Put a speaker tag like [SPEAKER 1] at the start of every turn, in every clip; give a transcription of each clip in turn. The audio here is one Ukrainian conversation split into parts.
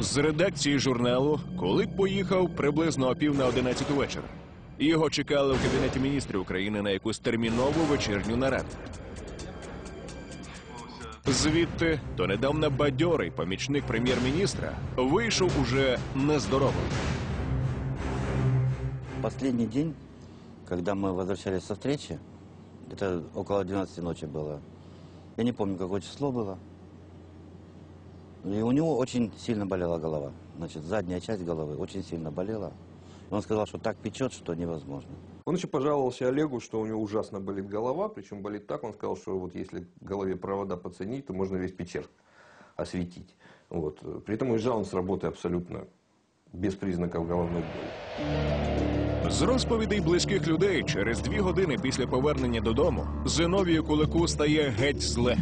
[SPEAKER 1] З редакції журналу Кулик поїхав приблизно о пів на одинадцяту вечора. Його чекали в кабінеті міністрів України на якусь термінову вечірню нараду. Звідти донедавна бадьорий помічник прем'єр-міністра вийшов уже нездоровим.
[SPEAKER 2] Последний день, когда мы возвращались со встречи, это около 12 ночи было. Я не помню, какое число было. И у него очень сильно болела голова. Значит, задняя часть головы очень сильно болела. И он сказал, что так печет, что невозможно.
[SPEAKER 3] Он еще пожаловался Олегу, что у него ужасно болит голова, причем болит так, он сказал, что вот если в голове провода подсоединить, то можно весь Печер осветить. Вот. При этом уезжал он с работы абсолютно без признаков головной боли.
[SPEAKER 1] З розповідей близьких людей через дві години після повернення додому Зиновію Кулику стає геть зле.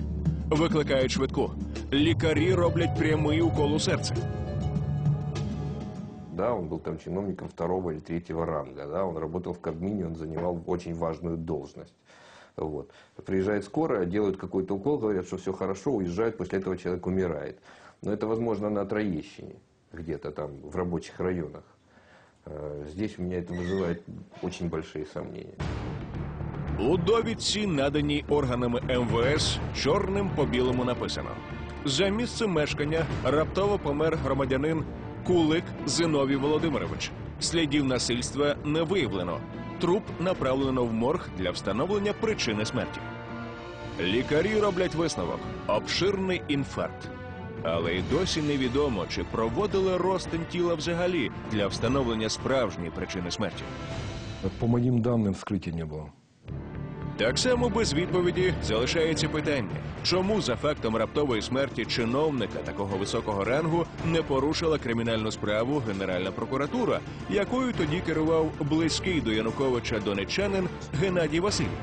[SPEAKER 1] Викликають швидку. Лікарі роблять прямий укол у серце.
[SPEAKER 3] Да, он был там чиновником второго или третьего ранга, да, он работал в Кабмине, он занимал очень важную должность. Вот. Приезжает скорая, делают какой-то укол, говорят, что все хорошо, уезжают, после этого человек умирает. Но это возможно на Троещине, где-то там в рабочих районах. Э, Здесь у меня это вызывает очень большие сомнения.
[SPEAKER 1] У довідці, наданій органами МВС, чорним по білому написано: за місцем мешкання раптово помер громадянин Кулик Зиновій Володимирович. Слідів насильства не виявлено. Труп направлено в морг для встановлення причини смерті. Лікарі роблять висновок обширний інфаркт. Але й досі невідомо, чи проводили розтин тіла взагалі для встановлення справжньої причини смерті.
[SPEAKER 4] По моим данным, вскрытия не было.
[SPEAKER 1] Так само без відповіді залишається питання, чому за фактом раптової смерті чиновника такого високого рангу не порушила кримінальну справу Генеральна прокуратура, якою тоді керував близький до Януковича донеччанин Геннадій Васильєв.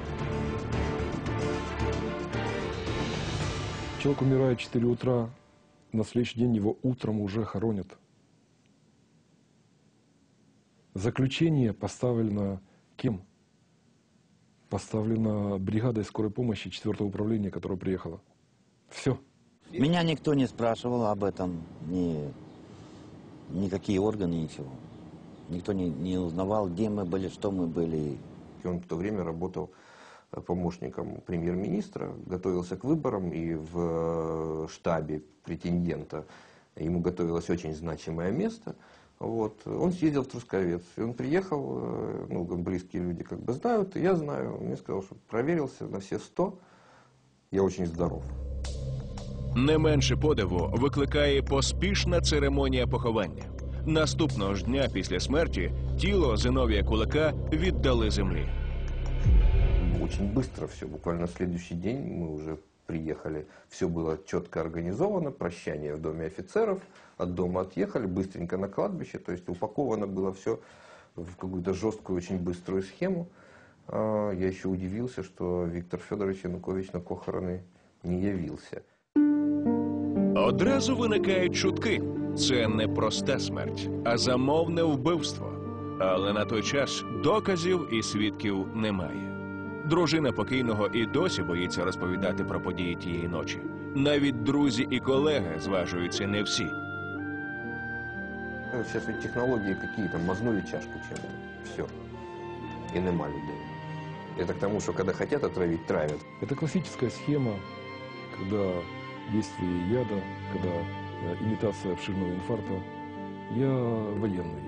[SPEAKER 4] Человек умирает в 4 утра, на следующий день его утром уже хоронят. Заключение поставлено кем? Поставлено бригадой скорой помощи 4 управления, которая приехала. Все.
[SPEAKER 2] Меня никто не спрашивал об этом, ни, никакие органы, ничего. Никто не, не узнавал, где мы были, что мы были.
[SPEAKER 3] И он в то время работал э, помощником премьер-министра, готовился к выборам, и в э, штабе претендента ему готовилось очень значимое место. Вот. Он съездил в Трусковец, и он приехал, э, ну, близкие люди как бы знают, и я знаю, он мне сказал, что проверился на все сто, я очень здоров.
[SPEAKER 1] Не менше подиву викликає поспішна церемонія поховання. Наступного ж дня після смерті тіло Зиновія Кулика віддали землі.
[SPEAKER 3] Очень быстро все, буквально на следующий день мы уже приехали, все было четко организовано, прощание в доме офицеров, от дома отъехали, быстренько на кладбище, то есть упаковано было все в какую-то жесткую, очень быструю схему. А, Я еще удивился, что Виктор Федорович Янукович на похороны не явился.
[SPEAKER 1] Одразу виникають чутки. Це не проста смерть, а замовне вбивство. Але на той час доказів і свідків немає. Дружина покійного і досі боїться розповідати про події тієї ночі. Навіть друзі і колеги зважуються не всі.
[SPEAKER 3] Ну, сейчас ведь технологии какие там, мазнули чашку чем все. И нема людей. Это к тому, что когда хотят отравить, травят.
[SPEAKER 4] Это классическая схема, когда действие яда, когда э, имитация обширного инфаркта. Я военный,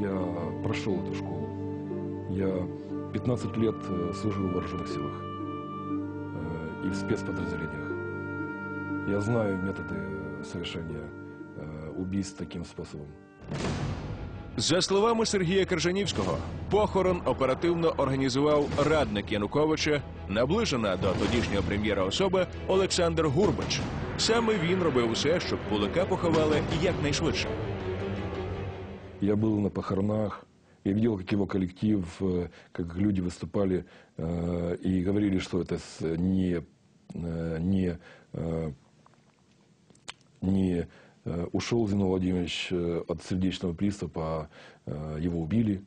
[SPEAKER 4] я прошел эту школу. Я 15 лет э, служил в вооруженных силах э, и в спецподразделениях. Я знаю методы э, совершения э, убийств таким способом.
[SPEAKER 1] За словами Сергія Кержанівського, похорон оперативно організував радник Януковича, наближена до тодішнього прем'єра особа Олександр Гурбач. Саме він робив усе, щоб Кулика поховали якнайшвидше.
[SPEAKER 4] Я был на похоронах, я видел, как его коллектив, э, как люди выступали э, и говорили, что это с- не, э, не, э, не э, ушел Зиновий Владимирович э, от сердечного приступа, а э, его убили.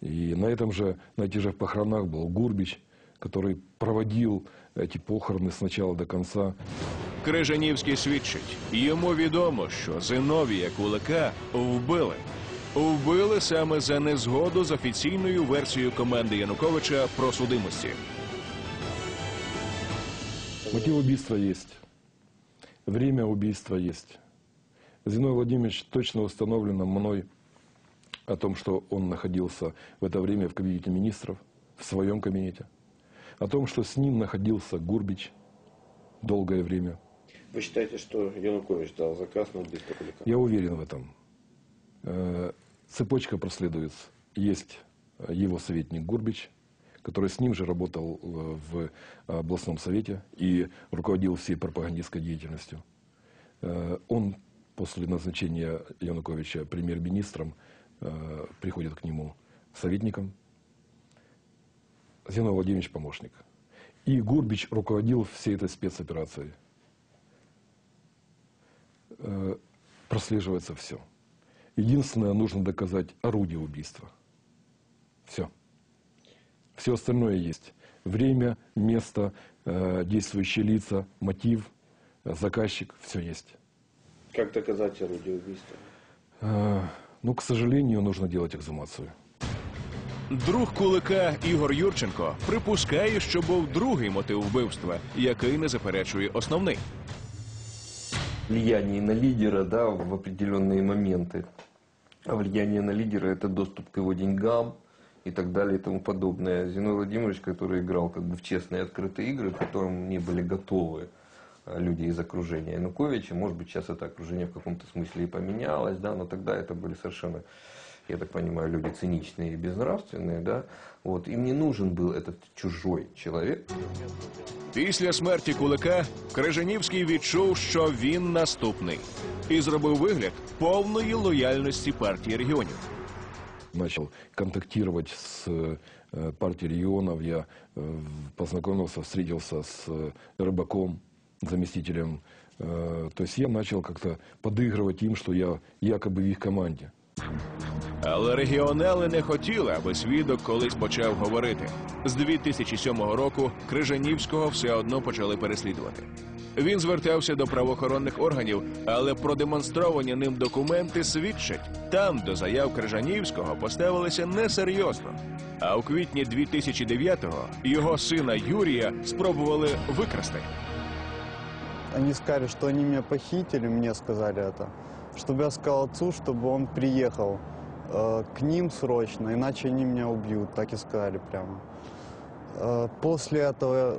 [SPEAKER 4] И на этом же, на этих же похоронах был Гурбич, который проводил эти похороны с начала до конца.
[SPEAKER 1] Крижанівський свідчить, йому відомо, що Зиновія Кулика вбили. Вбили саме за незгоду з офіційною версією команди Януковича про судимості.
[SPEAKER 4] Мотив убийства есть. Время убийства есть. Зиной Владимирович точно установлено мной о том, что он находился в это время в кабинете министров, в своем кабинете. О том, что с ним находился Гурбич долгое время.
[SPEAKER 5] Вы считаете, что Янукович дал заказ на убийство Кулика?
[SPEAKER 4] Я уверен в этом. Э, Цепочка проследуется. Есть э, его советник Гурбич, который с ним же работал э, в областном совете и руководил всей пропагандистской деятельностью. Э, Он после назначения Януковича премьер-министром э, приходит к нему советником. Зиновий Владимирович помощник. И Гурбич руководил всей этой спецоперацией. Э, прослеживается все. Единственное, нужно доказать орудие убийства. Все. Все остальное есть. Время, место, э, действующие лица, мотив, э, заказчик, все есть.
[SPEAKER 5] Как доказать орудие убийства?
[SPEAKER 4] Э, ну, к сожалению, нужно делать экзумацию.
[SPEAKER 1] Друг Кулика Ігор Юрченко припускає, що був другий мотив вбивства, який не заперечує основний.
[SPEAKER 3] Влияние на лидера, да, в определенные моменты. А влияние на лидера это доступ к его деньгам и так далее и тому подобное. Зиной Владимирович, который играл как бы в честные открытые игры, к которым не были готовы а, люди из окружения Януковича. Может быть, сейчас это окружение в каком-то смысле и поменялось, да, но тогда это были совершенно, я так понимаю, люди циничные и безнравственные, да. Вот, им не нужен был этот чужой человек,
[SPEAKER 1] Після смерті Кулика Крижанівський відчув, що він наступний, і зробив вигляд повної лояльності партії регіонів.
[SPEAKER 4] Начал контактировать с э, партией регионов. Я э, познакомился, встретился с э, Рыбаком, заместителем. Э, То есть я начал как-то подыгрывать им, что я якобы в их команде.
[SPEAKER 1] Але регіонали не хотіли, аби свідок колись почав говорити. З 2007 року Крижанівського все одно почали переслідувати. Він звертався до правоохоронних органів, але продемонстровані ним документи свідчать, там до заяв Крижанівського поставилися несерйозно. А у квітні 2009-го його сина Юрія спробували викрасти.
[SPEAKER 6] Они сказали, что они меня похитили, мне сказали это. Чтобы я сказал отцу, чтобы он приехал э, к ним срочно, иначе они меня убьют, так и сказали прямо. Э, после этого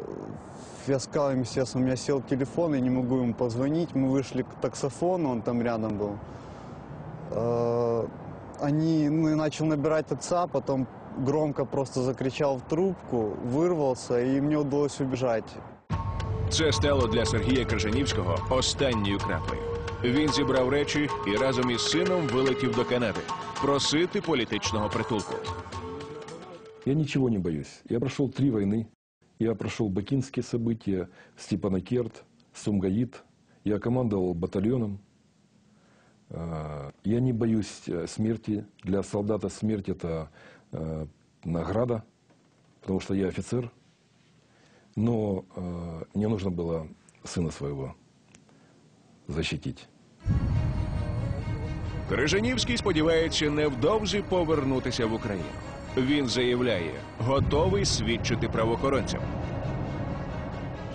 [SPEAKER 6] я сказал им, естественно, у меня сел телефон, я не могу ему позвонить. Мы вышли к таксофону, он там рядом был. Э, они, ну, я начал набирать отца, потом громко просто закричал в трубку, вырвался, и мне удалось убежать.
[SPEAKER 1] Це стало для Сергія Крижанівського останньою краплею. Він зібрав речі і разом із сином вилетів до Канади просити політичного притулку.
[SPEAKER 4] Я ничего не боюсь. Я прошел три войны. Я прошел бакинские события, Степанакерт, Сумгаит. Я командовал батальоном. Э, Я не боюсь э, смерти. Для солдата смерть это э, награда, потому что я офицер. Но э, мне нужно было сына своего защитить.
[SPEAKER 1] Крижанівський сподівається невдовзі повернутися в Україну. Він заявляє, готовий свідчити правоохоронцям.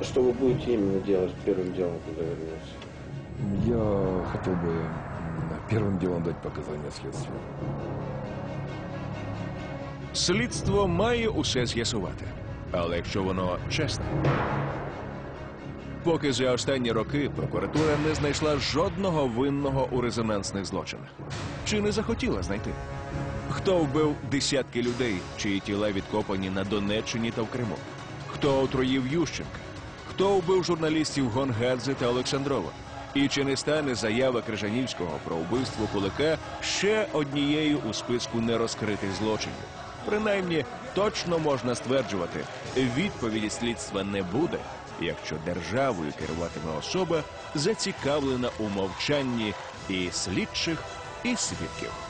[SPEAKER 5] Что вы будете именно делать первым делом, когда вернетесь?
[SPEAKER 4] Я хотел бы м, первым делом дать показания следствию.
[SPEAKER 1] Слідство має усе з'ясувати, але якщо воно чесне. Поки за останні роки прокуратура не знайшла жодного винного у резонансних злочинах. Чи не захотіла знайти? Хто вбив десятки людей, чиї тіла відкопані на Донеччині та в Криму? Хто отруїв Ющенка? Хто вбив журналістів Гонгадзе та Олександрова? І чи не стане заява Крижанівського про вбивство Кулика ще однією у списку нерозкритих злочинів? Принаймні, точно можна стверджувати, відповіді слідства не буде, якщо державою керуватиме особа, зацікавлена у мовчанні і слідчих, і свідків.